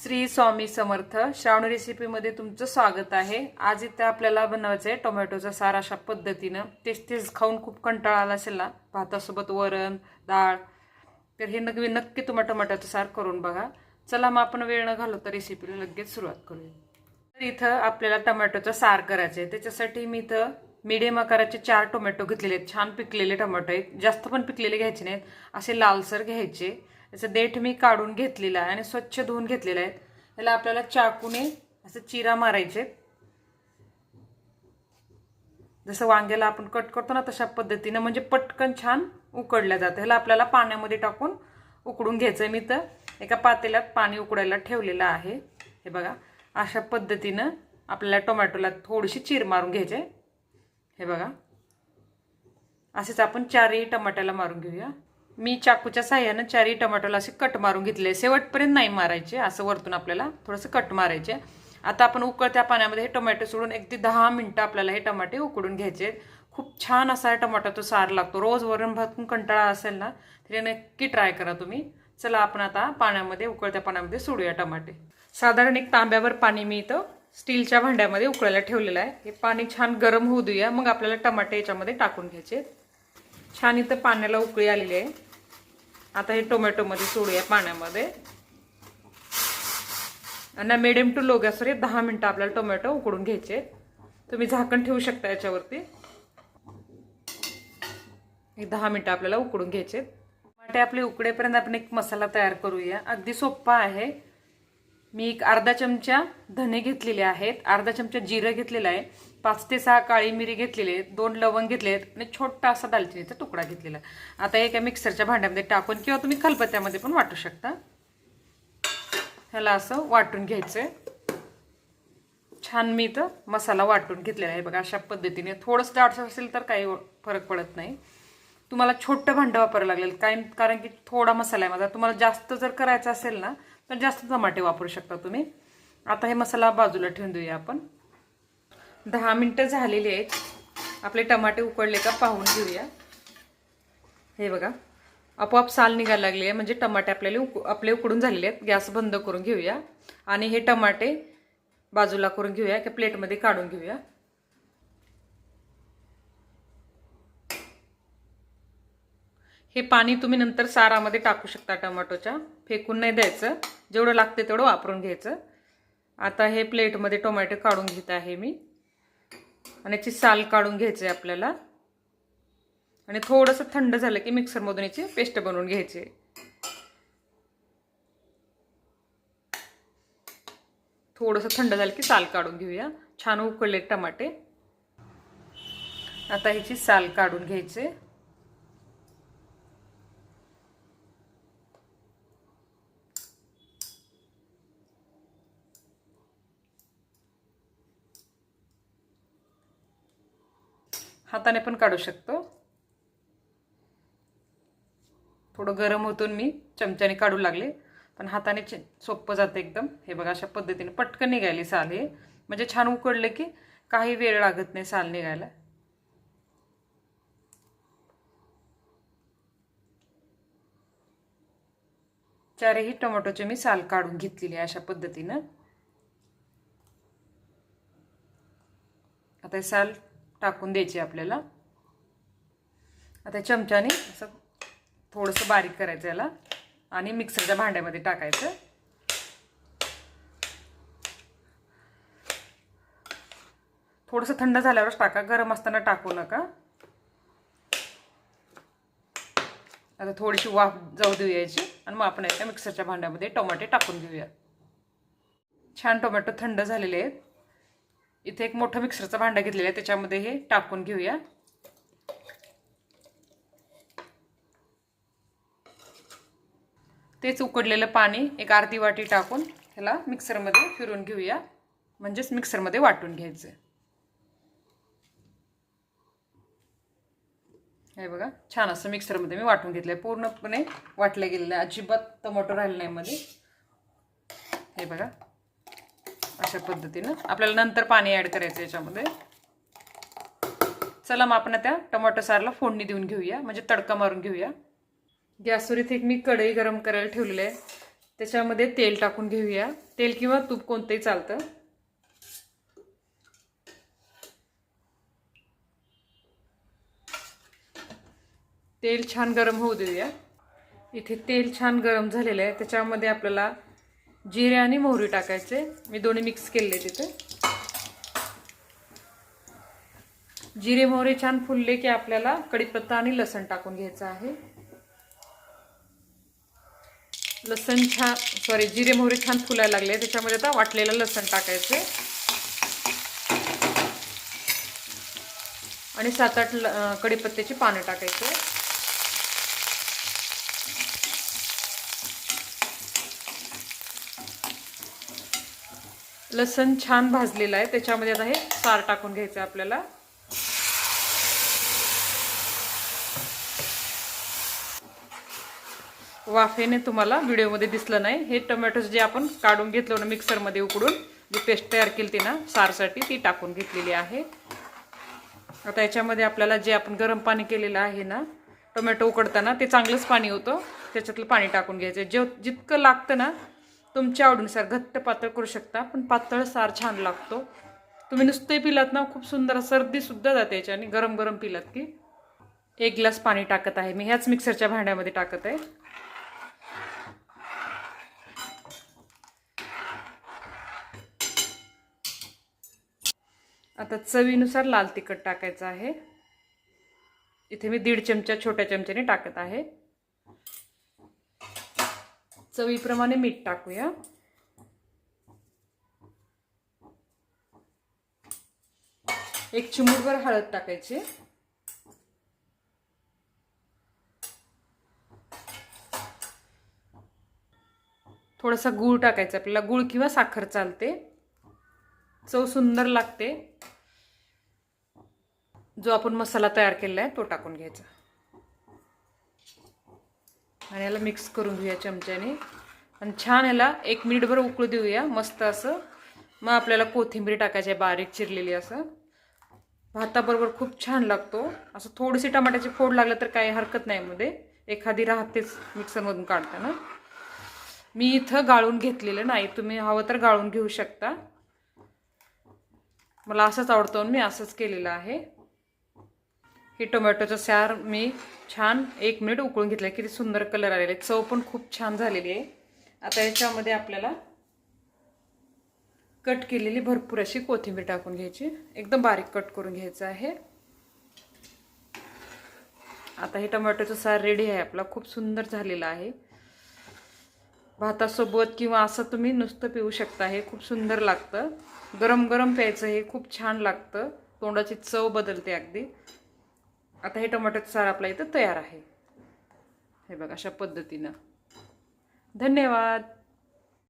श्री स्वामी समर्थ श्रावण रेसिपीमध्ये तुमचं स्वागत आहे. आज इथे आपल्याला बनवायचं आहे टोमॅटोचा सार अशा पद्धतीनं. तेच तेच खाऊन खूप कंटाळा आला असेल ना? भातासोबत वरण डाळ. तर हे नक्की नक्की तुम्हा टोमॅटोचा सार करून बघा. चला मग आपण वेळ न घालवता रेसिपीला लगेच सुरुवात करूया. तर इथं आपल्याला टोमॅटोचा सार करायचं आहे त्याच्यासाठी मी इथं मिडियम आकाराचे चार टोमॅटो घेतलेले आहेत. छान पिकलेले टोमॅटो आहेत. जास्त पण पिकलेले घ्यायचे नाहीत. असे लालसर घ्यायचे. याचं देठ मी काढून घेतलेलं आहे आणि स्वच्छ धुवून घेतलेलं आहे. याला आपल्याला चाकूने असं चिरा मारायचे. जसं वांग्याला आपण कट करतो ना तशा पद्धतीनं म्हणजे पटकन छान उकडल्या जातं. ह्याला आपल्याला पाण्यामध्ये टाकून उकडून घ्यायचं आहे मी तर एका पातेल्यात पाणी उकडायला ठेवलेलं आहे. हे बघा अशा पद्धतीनं आपल्याला टोमॅटोला थोडीशी चीर मारून घ्यायचे हे बघा असेच आपण चारही टमाट्याला मारून घेऊया. मी चाकूच्या साह्यानं चारही टमाटोला असे कट मारून घेतले. शेवटपर्यंत नाही मारायचे असं वरतून आपल्याला थोडंसं कट मारायचे. आता आपण उकळत्या पाण्यामध्ये हे टोमॅटो सोडून एक ते दहा मिनटं आपल्याला हे टमाटे उकडून घ्यायचे खूप छान असा टमाटो सार लागतो. रोज वरण भातून कंटाळा असेल ना तरी नक्की ट्राय करा तुम्ही. चला आपण आता पाण्यामध्ये उकळत्या पाण्यामध्ये सोडूया टमाटे. साधारण एक तांब्यावर पाणी मी इथं स्टीलच्या भांड्यामध्ये उकळायला ठेवलेलं आहे. हे पाणी छान गरम होऊ देऊया. मग आपल्याला टमाटे याच्यामध्ये टाकून घ्यायचे छान इथं पाण्याला उकळी आलेली आहे. आता हे टोमॅटोमध्ये सोडूया पाण्यामध्ये. आणि मिडियम टू लो गॅसवर दहा मिनटं आपल्याला टोमॅटो उकडून घ्यायचे तुम्ही झाकण ठेवू शकता याच्यावरती. हे दहा मिनटं आपल्याला उकडून घ्यायचे टमाटे आपले उकडेपर्यंत आपण एक मसाला तयार करूया. अगदी सोप्पा आहे. मी एक अर्धा चमचा धने घेतलेले आहेत. अर्धा चमचा जिरं घेतलेलं आहे. पाच ते सहा काळी मिरी घेतलेली आहे दोन लवंग घेतले आहेत. आणि छोटा असा दालचिनीचा तुकडा घेतलेला आहे. आता एका मिक्सरच्या भांड्यामध्ये टाकून किंवा तुम्ही खलबत्त्यामध्ये पण वाटू शकता. ह्याला असं वाटून घ्यायचंय. छान मी इथं मसाला वाटून घेतलेला आहे. बघा अशा पद्धतीने. थोडंसं जाडसर असेल तर काही फरक पडत नाही. तुम्हाला छोटं भांडं वापरावं लागेल. काय कारण की थोडा मसाला आहे माझा. तुम्हाला जास्त जर करायचा असेल ना तर जास्त टमाटे वापरू शकता तुम्ही. आता हे मसाला बाजूला ठेवून देऊया आपण. दहा मिनटं झालेली आहेत. आपले टमाटे उकडले का पाहून घेऊया. हे बघा आपोआप साल निघायला लागली आहे. म्हणजे टमाटे आपल्याला उक आपले उकडून झालेले आहेत. गॅस बंद करून घेऊया. आणि हे टमाटे बाजूला करून घेऊया. की प्लेटमध्ये काढून घेऊया. हे पाणी तुम्ही नंतर सारामध्ये टाकू शकता टोमॅटोच्या. फेकून नाही द्यायचं. जेवढं लागते तेवढं वापरून घ्यायचं. आता हे प्लेटमध्ये टोमॅटो काढून घेत आहे मी. आणि याची साल काढून घ्यायची आहे आपल्याला. आणि थोडंसं थंड झालं की मिक्सरमधून याची पेस्ट बनवून घ्यायची. थोडंसं थंड झालं की साल काढून घेऊया. छान उकळले टमाटे. आता ह्याची साल काढून घ्यायचे. हाताने पण काढू शकतो. थोडं गरम होतून मी चमच्याने काढू लागले. पण हाताने सोपं जातं एकदम. हे बघा अशा पद्धतीने पटकन निघाली साल हे. म्हणजे छान उकडलं की काही वेळ लागत नाही साल निघायला. चारही टोमॅटोचे मी साल काढून घेतलेली आहे अशा पद्धतीनं. आता साल टाकून द्यायची आपल्याला. आता चमच्याने असं थोडंसं बारीक करायचं याला आणि मिक्सरच्या भांड्यामध्ये टाकायचं. थोडंसं थंड झाल्यावरच टाका गरम असताना टाकू नका. आता थोडीशी वाफ जाऊ देऊ याची आणि मग आपण एका मिक्सरच्या भांड्यामध्ये टोमॅटे टाकून घेऊया. छान टोमॅटो थंड झालेले आहेत. इथे एक मोठं मिक्सरचं भांडं घेतलेलं आहे त्याच्यामध्ये हे टाकून घेऊया. तेच उकडलेलं पाणी एक अर्धी वाटी टाकून त्याला मिक्सरमध्ये फिरून घेऊया. म्हणजेच मिक्सरमध्ये वाटून घ्यायचं. हे बघा छान असं मिक्सरमध्ये मी वाटून घेतलं आहे पूर्णपणे वाटलं गेलेलं आहे. अजिबात टोमॅटो राहिलं नाही मध्ये. हे बघा. अशा पद्धतीनं. आपल्याला नंतर पाणी ॲड करायचं याच्यामध्ये. चला मग आपण त्या टोमॅटो सारला फोडणी देऊन घेऊया. म्हणजे तडका मारून घेऊया. गॅसवर इथे एक मी कढई गरम करायला ठेवलेली आहे. त्याच्यामध्ये तेल टाकून घेऊया. तेल किंवा तूप कोणतंही चालतं. तेल छान गरम होऊ देऊया. इथे तेल छान गरम झालेलं आहे. त्याच्यामध्ये आपल्याला जिरे आणि मोहरी टाकायचे. मी दोन्ही मिक्स केले तिथे. जिरे मोहरे छान फुलले की आपल्याला कडीपत्ता आणि लसण टाकून घ्यायचं आहे. लसण छान सॉरी जिरे मोहरे छान फुलायला लागले. त्याच्यामध्ये आता वाटलेलं लसण टाकायचे. आणि सात आठ कडीपत्त्याची पानं टाकायचे. लसण छान भाजलेला आहे. त्याच्यामध्ये आता हे सार टाकून घ्यायचं आपल्याला. वाफेने तुम्हाला व्हिडिओमध्ये दिसलं नाही. हे टोमॅटोज जे आपण काढून घेतलं ना मिक्सरमध्ये उकडून जी पेस्ट तयार केली ती ना सारसाठी ती टाकून घेतलेली आहे. आता याच्यामध्ये आपल्याला जे आपण गरम पाणी केलेलं आहे ना टोमॅटो उकडताना ते चांगलंच पाणी होतं. त्याच्यातलं पाणी टाकून घ्यायचं. जे जितकं लागतं ना तुमच्या आवडीनुसार घट्ट पातळ करू शकता पण पातळ सार छान लागतो. तुम्ही नुसते पिलात ना खूप सुंदर सर्दीसुद्धा जाते याच्याने गरम गरम पिलात की. एक ग्लास पाणी टाकत आहे. मी ह्याच मिक्सरच्या भांड्यामध्ये टाकत आहे. आता चवीनुसार लाल तिखट टाकायचं आहे. इथे मी दीड चमचा छोट्या चमच्याने टाकत आहे. चवीप्रमाणे मीठ टाकूया. एक चिमूटभर हळद टाकायची. थोडासा गूळ टाकायचा आपल्याला गूळ किंवा साखर चालते. चव सुंदर लागते. जो आपण मसाला तयार केलेला आहे तो टाकून घ्यायचा. आणि याला मिक्स करून घेऊया चमच्याने. आणि छान याला एक मिनिटभर उकळू देऊया. मस्त असं. मग आपल्याला कोथिंबीर टाकायची आहे बारीक चिरलेली असं. भाताबरोबर खूप छान लागतो. असं थोडीशी टमाट्याची फोड लागलं तर काही हरकत नाही मध्ये. एखादी राहतेच मिक्सरमधून काढताना. मी इथं गाळून घेतलेलं नाही. तुम्ही हवं तर गाळून घेऊ शकता. मला असंच आवडतं मी असंच केलेलं आहे. हे टोमॅटोचं सार मी छान एक मिनिट उकळून घेतलं किती सुंदर कलर आलेले चव पण खूप छान झालेली आहे. आता याच्यामध्ये आपल्याला कट केलेली भरपूर अशी कोथिंबीर टाकून घ्यायची. एकदम बारीक कट करून घ्यायचं आहे. आता हे टोमॅटोचं सार रेडी आहे आपला. खूप सुंदर झालेला आहे. भातासोबत किंवा असं तुम्ही नुसतं पिऊ शकता. हे खूप सुंदर लागतं. गरम गरम प्यायचं हे खूप छान लागतं. तोंडाची चव बदलते अगदी. आता हे टोमॅटोचं सार आपल्या इथं तयार आहे. हे बघा अशा पद्धतीनं. धन्यवाद.